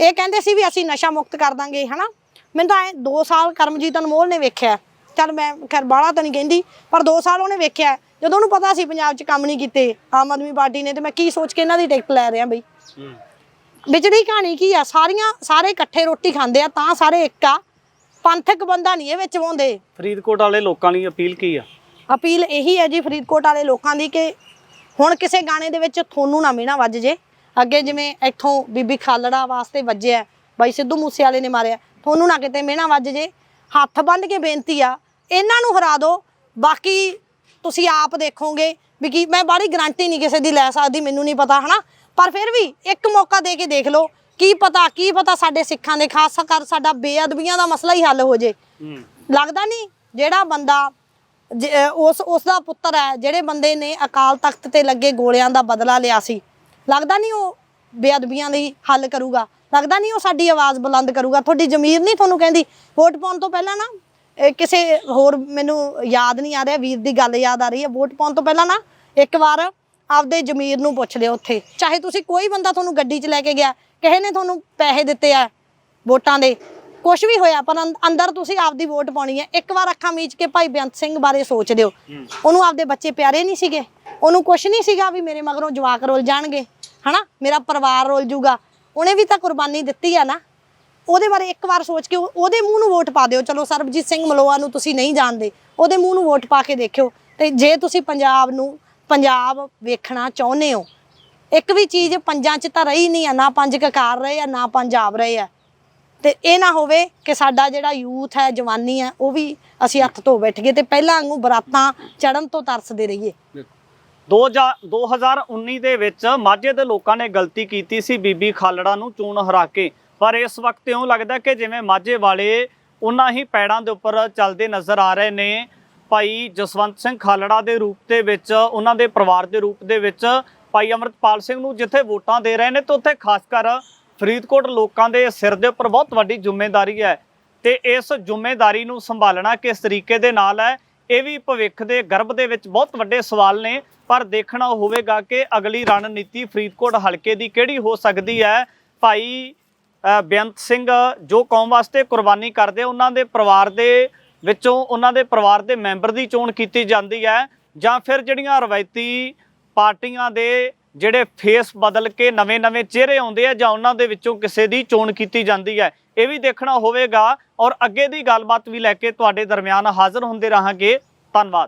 ਇਹ ਕਹਿੰਦੇ ਸੀ ਵੀ ਅਸੀਂ ਨਸ਼ਾ ਮੁਕਤ ਕਰ ਦਾਂਗੇ, ਹਨਾ? ਮੈਨੂੰ ਤਾਂ 2 ਸਾਲ ਕਰਮਜੀਤ ਅਨਮੋਲ ਨੇ ਵੇਖਿਆ। ਚੱਲ ਮੈਂ ਖੈਰ ਬਾਹਲਾ ਤਾਂ ਨਹੀਂ ਕਹਿੰਦੀ, ਪਰ 2 ਸਾਲ ਉਹਨੇ ਵੇਖਿਆ। ਜਦੋਂ ਉਹਨੂੰ ਪਤਾ ਸੀ ਪੰਜਾਬ 'ਚ ਕੰਮ ਨਹੀਂ ਕੀਤੇ, ਆਮ ਆਦਮੀ ਪਾਰਟੀ ਨੇ, ਤੇ ਮੈਂ ਕੀ ਸੋਚ ਕੇ ਇਹਨਾਂ ਦੀ ਟਿਕਟ ਲੈ ਰਿਹਾ ਬਈ? ਵਿਚੜੀ ਕਹਾਣੀ ਕੀ ਆ? ਸਾਰੀਆਂ, ਸਾਰੇ ਇਕੱਠੇ ਰੋਟੀ ਖਾਂਦੇ ਆ, ਤਾਂ ਸਾਰੇ ਇੱਕ ਆ। ਪੰਥਕ ਬੰਦਾ ਨਹੀਂ ਇਹ ਵਿੱਚ ਪਾਉਂਦੇ ਫਰੀਦਕੋਟ ਵਾਲੇ ਲੋਕਾਂ ਲਈ ਅਪੀਲ ਕੀ ਆ? ਅਪੀਲ ਇਹੀ ਹੈ ਜੀ ਫਰੀਦਕੋਟ ਵਾਲੇ ਲੋਕਾਂ ਦੀ ਕਿ ਹੁਣ ਕਿਸੇ ਗਾਣੇ ਦੇ ਵਿੱਚ ਤੁਹਾਨੂੰ ਨਾ ਮੀਣਾ ਵੱਜ ਜੇ। ਅੱਗੇ ਜਿਵੇਂ ਇੱਥੋਂ ਬੀਬੀ ਖਾਲੜਾ ਵਾਸਤੇ ਵੱਜਿਆ ਬਾਈ ਸਿੱਧੂ ਮੂਸੇ ਵਾਲੇ ਨੇ ਮਾਰਿਆ ਤੁਹਾਨੂੰ ਨਾ ਕਿਤੇ ਮੀਣਾ ਵੱਜ ਜੇ। ਹੱਥ ਬੰਨ ਕੇ ਬੇਨਤੀ ਆ ਇਹਨਾਂ ਨੂੰ ਹਰਾ ਦਿਓ ਬਾਕੀ ਤੁਸੀਂ ਆਪ ਦੇਖੋਗੇ ਵੀ ਕੀ ਮੈਂ ਬਾਹਲੀ ਗਾਰੰਟੀ ਨਹੀਂ ਕਿਸੇ ਦੀ ਲੈ ਸਕਦੀ ਮੈਨੂੰ ਨਹੀਂ ਪਤਾ ਹਨਾ? ਪਰ ਫਿਰ ਵੀ ਇੱਕ ਮੌਕਾ ਦੇ ਕੇ ਦੇਖ ਲਓ ਕੀ ਪਤਾ ਕੀ ਪਤਾ ਸਾਡੇ ਸਿੱਖਾਂ ਦੇ ਖਾਸ ਕਰ ਸਾਡਾ ਬੇਅਦਬੀਆਂ ਦਾ ਮਸਲਾ ਹੀ ਹੱਲ ਹੋ ਜੇ। ਲੱਗਦਾ ਨਹੀਂ ਜਿਹੜਾ ਬੰਦਾ ਉਸ ਉਸ ਦਾ ਪੁੱਤਰ ਹੈ, ਜਿਹੜੇ ਬੰਦੇ ਨੇ ਅਕਾਲ ਤਖਤ ਤੇ ਲੱਗੇ ਗੋਲਿਆਂ ਦਾ ਬਦਲਾ ਲਿਆ ਸੀ। ਲੱਗਦਾ ਨਹੀਂ ਉਹ ਬੇਅਦਬੀਆਂ ਦੀ ਹੱਲ ਕਰੂਗਾ? ਲੱਗਦਾ ਨਹੀਂ ਉਹ ਸਾਡੀ ਆਵਾਜ਼ ਬੁਲੰਦ ਕਰੂਗਾ? ਤੁਹਾਡੀ ਜ਼ਮੀਰ ਨਹੀਂ ਤੁਹਾਨੂੰ ਕਹਿੰਦੀ? ਵੋਟ ਪਾਉਣ ਤੋਂ ਪਹਿਲਾਂ ਨਾ ਕਿਸੇ ਹੋਰ ਮੈਨੂੰ ਯਾਦ ਨਹੀਂ ਆ ਰਿਹਾ, ਵੀਰ ਦੀ ਗੱਲ ਯਾਦ ਆ ਰਹੀ ਹੈ। ਵੋਟ ਪਾਉਣ ਤੋਂ ਪਹਿਲਾਂ ਨਾ, ਇੱਕ ਵਾਰ ਆਪਦੇ ਜ਼ਮੀਰ ਨੂੰ ਪੁੱਛ ਲਿਓ ਉੱਥੇ। ਚਾਹੇ ਤੁਸੀਂ ਕੋਈ ਬੰਦਾ ਤੁਹਾਨੂੰ ਗੱਡੀ 'ਚ ਲੈ ਕੇ ਗਿਆ, ਕਿਸੇ ਨੇ ਤੁਹਾਨੂੰ ਪੈਸੇ ਦਿੱਤੇ ਆ ਵੋਟਾਂ ਦੇ ਕੁਝ ਵੀ ਹੋਇਆ ਪਰ ਅੰਦ- ਅੰਦਰ ਤੁਸੀਂ ਆਪਦੀ ਵੋਟ ਪਾਉਣੀ ਹੈ। ਇੱਕ ਵਾਰ ਅੱਖਾਂ ਮੀਚ ਕੇ ਭਾਈ ਬੇਅੰਤ ਸਿੰਘ ਬਾਰੇ ਸੋਚ ਦਿਓ। ਉਹਨੂੰ ਆਪਦੇ ਬੱਚੇ ਪਿਆਰੇ ਨਹੀਂ ਸੀਗੇ। ਉਹਨੂੰ ਕੁਝ ਨਹੀਂ ਸੀਗਾ ਵੀ ਮੇਰੇ ਮਗਰੋਂ ਜਵਾਕ ਰੋਲ ਜਾਣਗੇ। ਹਨਾ? ਮੇਰਾ ਪਰਿਵਾਰ ਰੋਲ ਜੂਗਾ। ਉਹਨੇ ਵੀ ਤਾਂ ਕੁਰਬਾਨੀ ਦਿੱਤੀ ਆ ਨਾ। ਉਹਦੇ ਬਾਰੇ ਇੱਕ ਵਾਰ ਸੋਚ ਕੇ ਉਹ- ਉਹਦੇ ਮੂੰਹ ਨੂੰ ਵੋਟ ਪਾ ਦਿਓ। ਚਲੋ ਸਰਬਜੀਤ ਸਿੰਘ ਮਲੋਆ ਨੂੰ ਤੁਸੀਂ ਨਹੀਂ ਜਾਣਦੇ। ਉਹਦੇ ਮੂੰਹ ਨੂੰ ਵੋਟ ਪਾ ਕੇ ਦੇਖਿਓ। ਤੇ ਜੇ ਤੁਸੀਂ ਪੰਜਾਬ ਨੂੰ ਪੰਜਾਬ ਵੇਖਣਾ ਚਾਹੁੰਦੇ ਹੋ ਇੱਕ ਵੀ ਚੀਜ਼ ਪੰਜਾਂ 'ਚ ਤਾਂ ਰਹੀ ਨਹੀਂ ਆ। ਨਾ ਪੰਜ ਕਕਾਰ ਰਹੇ ਆ ਨਾ ਪੰਜਾਬ ਰਹੇ ਆ। ਤੇ ਇਹ ਨਾ ਹੋਵੇ ਕਿ ਸਾਡਾ ਜਿਹੜਾ ਯੂਥ ਹੈ, ਜਵਾਨੀ ਹੈ, ਉਹ ਵੀ ਅਸੀਂ ਹੱਥ ਧੋ ਬੈਠ ਗਏ ਤੇ ਪਹਿਲਾਂ ਵਾਂਗੂ ਬਰਾਤਾਂ ਚੜਨ ਤੋਂ ਤਰਸਦੇ ਰਹੀਏ। 2019 ਦੇ ਵਿੱਚ ਮਾਝੇ ਦੇ ਲੋਕਾਂ ਨੇ ਗਲਤੀ ਕੀਤੀ ਸੀ ਬੀਬੀ ਖਾਲੜਾ ਨੂੰ ਚੋਣ ਹਰਾ ਕੇ। ਪਰ ਇਸ ਵਕਤ ਇਉਂ ਲੱਗਦਾ ਕਿ ਜਿਵੇਂ ਮਾਝੇ ਵਾਲੇ ਉਹਨਾਂ ਹੀ ਪੈੜਾਂ ਦੇ ਉੱਪਰ ਚੱਲਦੇ ਨਜ਼ਰ ਆ ਰਹੇ ਨੇ। ਭਾਈ ਜਸਵੰਤ ਸਿੰਘ ਖਾਲੜਾ ਦੇ ਰੂਪ ਦੇ ਵਿੱਚ ਉਹਨਾਂ ਦੇ ਪਰਿਵਾਰ ਦੇ ਰੂਪ ਦੇ ਵਿੱਚ ਭਾਈ ਅਮਰਤਪਾਲ ਸਿੰਘ ਨੂੰ ਜਿੱਥੇ ਵੋਟਾਂ ਦੇ ਰਹੇ ਨੇ ਤੇ ਉੱਥੇ ਖਾਸ ਕਰ ਫਰੀਦਕੋਟ ਲੋਕਾਂ ਦੇ ਸਿਰ ਦੇ ਉੱਪਰ ਬਹੁਤ ਵੱਡੀ ਜ਼ਿੰਮੇਵਾਰੀ ਹੈ ਤੇ ਇਸ ਜ਼ਿੰਮੇਵਾਰੀ ਨੂੰ ਸੰਭਾਲਣਾ ਕਿਸ ਤਰੀਕੇ ਦੇ ਨਾਲ ਹੈ, ਇਹ ਵੀ ਭਵਿੱਖ ਦੇ ਗਰਭ ਦੇ ਵਿੱਚ ਬਹੁਤ ਵੱਡੇ ਸਵਾਲ ਨੇ, ਪਰ ਦੇਖਣਾ ਹੋਵੇਗਾ ਕਿ ਅਗਲੀ ਰਣਨੀਤੀ ਫਰੀਦਕੋਟ ਹਲਕੇ ਦੀ ਕਿਹੜੀ ਹੋ ਸਕਦੀ ਹੈ। ਭਾਈ ਬੇਅੰਤ ਸਿੰਘ ਜੋ ਕੌਮ ਵਾਸਤੇ ਕੁਰਬਾਨੀ ਕਰਦੇ, ਉਹਨਾਂ ਦੇ ਪਰਿਵਾਰ ਦੇ ਵਿੱਚੋਂ ਉਹਨਾਂ ਦੇ ਪਰਿਵਾਰ ਦੇ ਮੈਂਬਰ ਦੀ ਚੋਣ ਕੀਤੀ ਜਾਂਦੀ ਹੈ ਜਾਂ ਫਿਰ ਜਿਹੜੀਆਂ ਰਵਾਇਤੀ ਪਾਰਟੀਆਂ ਦੇ ਜਿਹੜੇ ਫੇਸ ਬਦਲ ਕੇ ਨਵੇਂ-ਨਵੇਂ ਚਿਹਰੇ ਆਉਂਦੇ ਆ ਜਾਂ ਉਹਨਾਂ ਦੇ ਵਿੱਚੋਂ ਕਿਸੇ ਦੀ ਚੋਣ ਕੀਤੀ ਜਾਂਦੀ ਹੈ, ਇਹ ਵੀ ਦੇਖਣਾ ਹੋਵੇਗਾ ਔਰ ਅੱਗੇ ਦੀ ਗੱਲਬਾਤ ਵੀ ਲੈ ਕੇ ਤੁਹਾਡੇ ਦਰਮਿਆਨ ਹਾਜ਼ਰ ਹੁੰਦੇ ਰਹਾਂਗੇ। ਧੰਨਵਾਦ।